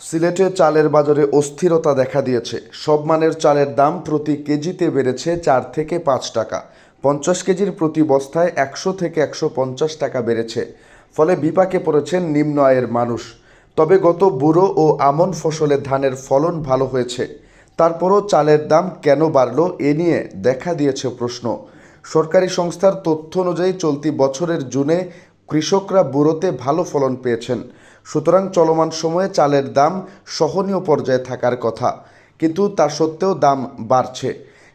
সিলেটে চালের বাজারে অস্থিরতা দেখা দিয়েছে। সব মানের চালের দাম প্রতি কেজিতে বেড়েছে চার থেকে পাঁচ টাকা। পঞ্চাশ কেজির প্রতি বস্তায় একশো থেকে একশো পঞ্চাশ টাকা বেড়েছে। ফলে বিপাকে পড়েছেন নিম্ন আয়ের মানুষ। তবে গত বুড়ো ও আমন ফসলের ধানের ফলন ভালো হয়েছে। তারপরও চালের দাম কেন বাড়ল এ নিয়ে দেখা দিয়েছে প্রশ্ন। সরকারি সংস্থার তথ্য অনুযায়ী চলতি বছরের জুনে কৃষকরা বুড়োতে ভালো ফলন পেয়েছেন। সুতরাং চলমান সময়ে চালের দাম সহনীয় পর্যায়ে থাকার কথা। কিন্তু তা সত্ত্বেও দাম বাড়ছে।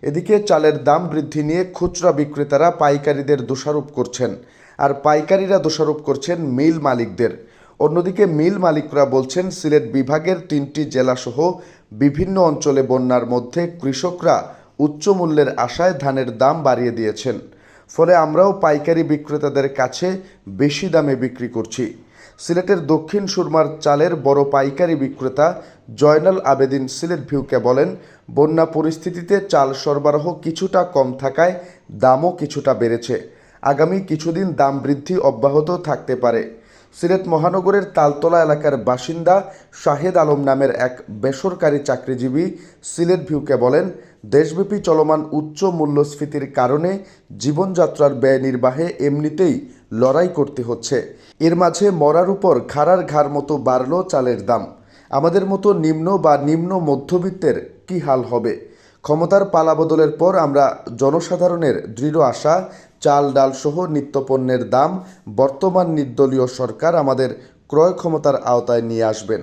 এদিকে চালের দাম বৃদ্ধি নিয়ে খুচরা বিক্রেতারা পাইকারীদের দোষারোপ করছেন আর পাইকারীরা দোষারোপ করছেন মিল মালিকদের। অন্যদিকে মিল মালিকরা বলছেন, সিলেট বিভাগের তিনটি জেলাসহ বিভিন্ন অঞ্চলে বন্যার মধ্যে কৃষকরা উচ্চ মূল্যের আশায় ধানের দাম বাড়িয়ে দিয়েছেন। ফলে আমরাও পাইকারি বিক্রেতাদের কাছে বেশি দামে বিক্রি করছি। সিলেটের দক্ষিণ সুরমার চালের বড় পাইকারি বিক্রেতা জয়নাল আবেদিন সিলেট ভিউকে বলেন, বন্যা পরিস্থিতিতে চাল সরবরাহ কিছুটা কম থাকায় দামও কিছুটা বেড়েছে। আগামী কিছুদিন দাম বৃদ্ধি অব্যাহত থাকতে পারে। সিলেট মহানগরের তালতলা এলাকার বাসিন্দা শাহেদ আলম নামের এক বেসরকারি চাকরিজীবী সিলেট ভিউকে বলেন, দেশব্যাপী চলমান উচ্চ মূল্যস্ফীতির কারণে জীবনযাত্রার ব্যয় নির্বাহে এমনিতেই লড়াই করতে হচ্ছে। এর মাঝে মরার উপর খাড়ার ঘাড় মতো বাড়ল চালের দাম। আমাদের মতো নিম্ন বা নিম্ন মধ্যবিত্তের কি হাল হবে? ক্ষমতার পালাবদলের পর আমরা জনসাধারণের দৃঢ় আশা, চাল ডাল সহ নিত্যপণ্যের দাম, বর্তমান নির্দলীয় সরকার আমাদের ক্রয় ক্ষমতার আওতায় নিয়ে আসবেন।